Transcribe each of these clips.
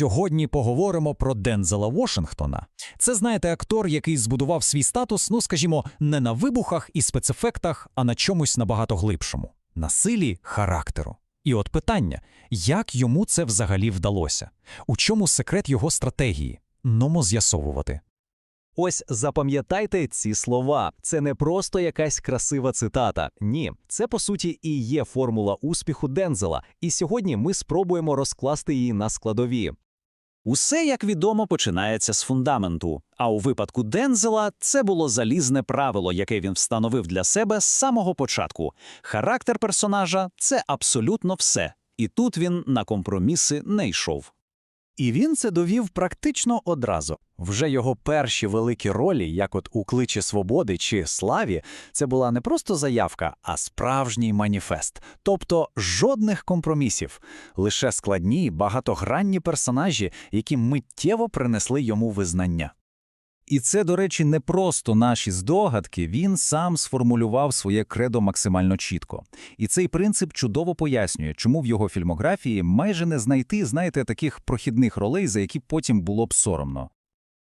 Сьогодні поговоримо про Дензела Вашингтона. Це, знаєте, актор, який збудував свій статус, ну скажімо, не на вибухах і спецефектах, а на чомусь набагато глибшому на силі характеру. І от питання: як йому це взагалі вдалося? У чому секрет його стратегії? Номо з'ясовувати. Ось запам'ятайте ці слова. Це не просто якась красива цитата. Ні, це по суті і є формула успіху Дензела. І сьогодні ми спробуємо розкласти її на складові. Усе, як відомо, починається з фундаменту. А у випадку Дензела це було залізне правило, яке він встановив для себе з самого початку. Характер персонажа це абсолютно все. І тут він на компроміси не йшов. І він це довів практично одразу. Вже його перші великі ролі, як от у кличі свободи чи славі, це була не просто заявка, а справжній маніфест. Тобто жодних компромісів, лише складні, багатогранні персонажі, які миттєво принесли йому визнання. І це, до речі, не просто наші здогадки, він сам сформулював своє кредо максимально чітко. І цей принцип чудово пояснює, чому в його фільмографії майже не знайти, знаєте, таких прохідних ролей, за які потім було б соромно.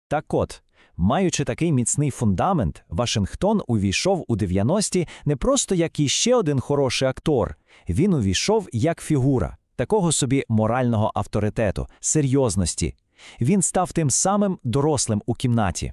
Так от, маючи такий міцний фундамент, Вашингтон увійшов у 90-ті не просто як іще один хороший актор, він увійшов як фігура такого собі морального авторитету, серйозності. Він став тим самим дорослим у кімнаті.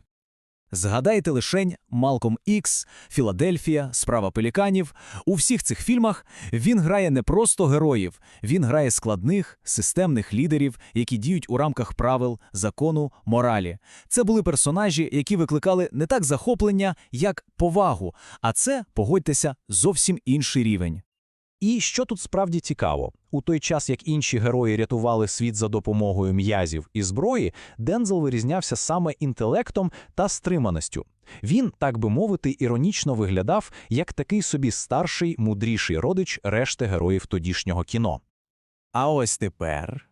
Згадайте лишень Малком Ікс, Філадельфія, Справа пеліканів. У всіх цих фільмах він грає не просто героїв, він грає складних, системних лідерів, які діють у рамках правил, закону, моралі. Це були персонажі, які викликали не так захоплення, як повагу. А це, погодьтеся, зовсім інший рівень. І що тут справді цікаво, у той час як інші герої рятували світ за допомогою м'язів і зброї, Дензел вирізнявся саме інтелектом та стриманістю. Він, так би мовити, іронічно виглядав як такий собі старший, мудріший родич решти героїв тодішнього кіно. А ось тепер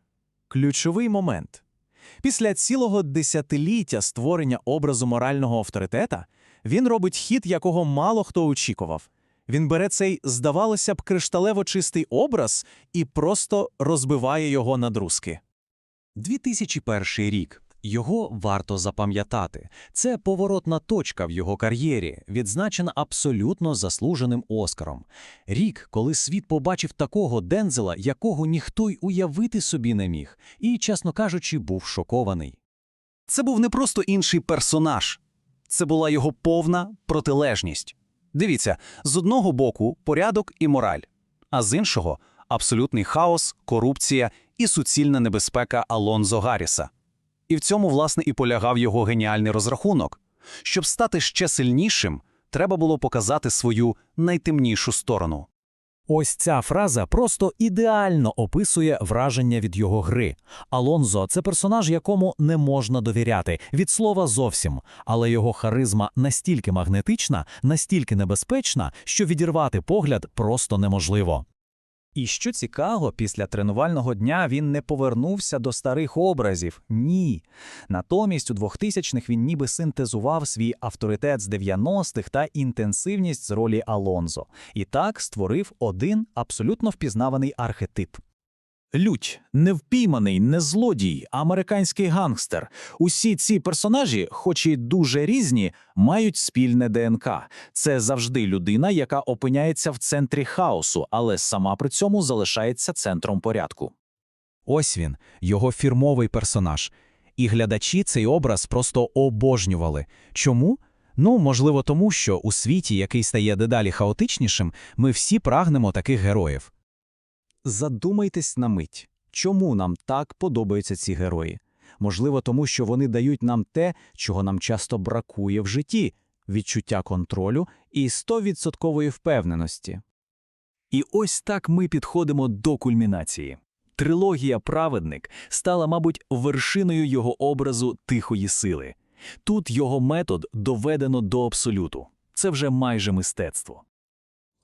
ключовий момент. Після цілого десятиліття створення образу морального авторитета він робить хід, якого мало хто очікував. Він бере цей, здавалося б, кришталево чистий образ і просто розбиває його на друзки. 2001 рік. Його варто запам'ятати. Це поворотна точка в його кар'єрі, відзначена абсолютно заслуженим Оскаром. Рік, коли світ побачив такого Дензела, якого ніхто й уявити собі не міг, і, чесно кажучи, був шокований. Це був не просто інший персонаж, це була його повна протилежність. Дивіться, з одного боку порядок і мораль, а з іншого абсолютний хаос, корупція і суцільна небезпека Алонзо Гарріса. І в цьому, власне, і полягав його геніальний розрахунок. Щоб стати ще сильнішим, треба було показати свою найтемнішу сторону. Ось ця фраза просто ідеально описує враження від його гри. Алонзо це персонаж, якому не можна довіряти, від слова зовсім, але його харизма настільки магнетична, настільки небезпечна, що відірвати погляд просто неможливо. І що цікаво, після тренувального дня він не повернувся до старих образів. Ні. Натомість у 2000-х він ніби синтезував свій авторитет з 90-х та інтенсивність з ролі Алонзо. І так створив один абсолютно впізнаваний архетип. Лють, невпійманий, не злодій, американський гангстер. Усі ці персонажі, хоч і дуже різні, мають спільне ДНК. Це завжди людина, яка опиняється в центрі хаосу, але сама при цьому залишається центром порядку. Ось він, його фірмовий персонаж. І глядачі цей образ просто обожнювали. Чому? Ну, можливо, тому що у світі, який стає дедалі хаотичнішим, ми всі прагнемо таких героїв. Задумайтесь на мить, чому нам так подобаються ці герої? Можливо, тому що вони дають нам те, чого нам часто бракує в житті відчуття контролю і 100% впевненості. І ось так ми підходимо до кульмінації. Трилогія Праведник стала, мабуть, вершиною його образу тихої сили. Тут його метод доведено до абсолюту. Це вже майже мистецтво.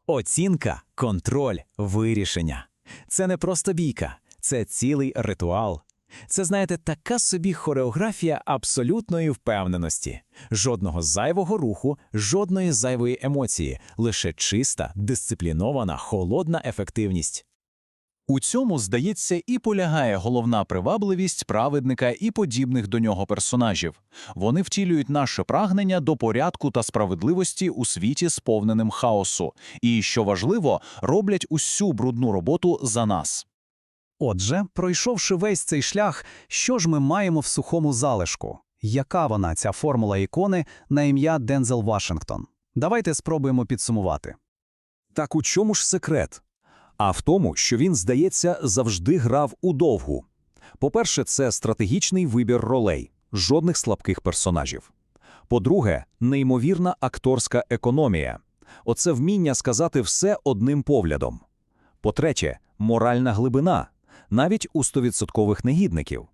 Оцінка, контроль, вирішення. Це не просто бійка, це цілий ритуал. Це, знаєте, така собі хореографія абсолютної впевненості, жодного зайвого руху, жодної зайвої емоції, лише чиста, дисциплінована, холодна ефективність. У цьому, здається, і полягає головна привабливість праведника і подібних до нього персонажів. Вони втілюють наше прагнення до порядку та справедливості у світі, сповненим хаосу, і, що важливо, роблять усю брудну роботу за нас. Отже, пройшовши весь цей шлях, що ж ми маємо в сухому залишку? Яка вона, ця формула ікони на ім'я Дензел Вашингтон? Давайте спробуємо підсумувати. Так у чому ж секрет? А в тому, що він, здається, завжди грав у довгу. По-перше, це стратегічний вибір ролей, жодних слабких персонажів. По-друге, неймовірна акторська економія. Оце вміння сказати все одним поглядом. По-третє, моральна глибина, навіть у стовідсоткових негідників.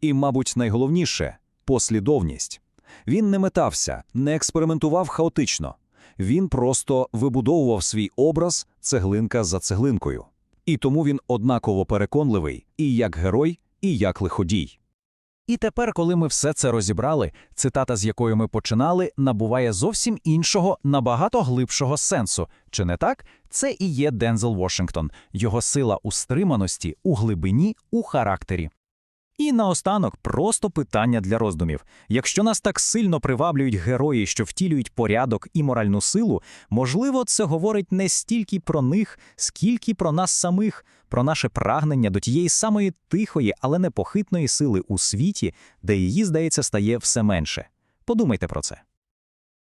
І, мабуть, найголовніше послідовність. Він не метався, не експериментував хаотично. Він просто вибудовував свій образ цеглинка за цеглинкою. І тому він однаково переконливий і як герой, і як лиходій. І тепер, коли ми все це розібрали, цитата, з якою ми починали, набуває зовсім іншого, набагато глибшого сенсу. Чи не так? Це і є Дензел Вашингтон, його сила у стриманості, у глибині, у характері. І наостанок просто питання для роздумів. Якщо нас так сильно приваблюють герої, що втілюють порядок і моральну силу, можливо, це говорить не стільки про них, скільки про нас самих, про наше прагнення до тієї самої тихої, але непохитної сили у світі, де її, здається, стає все менше. Подумайте про це.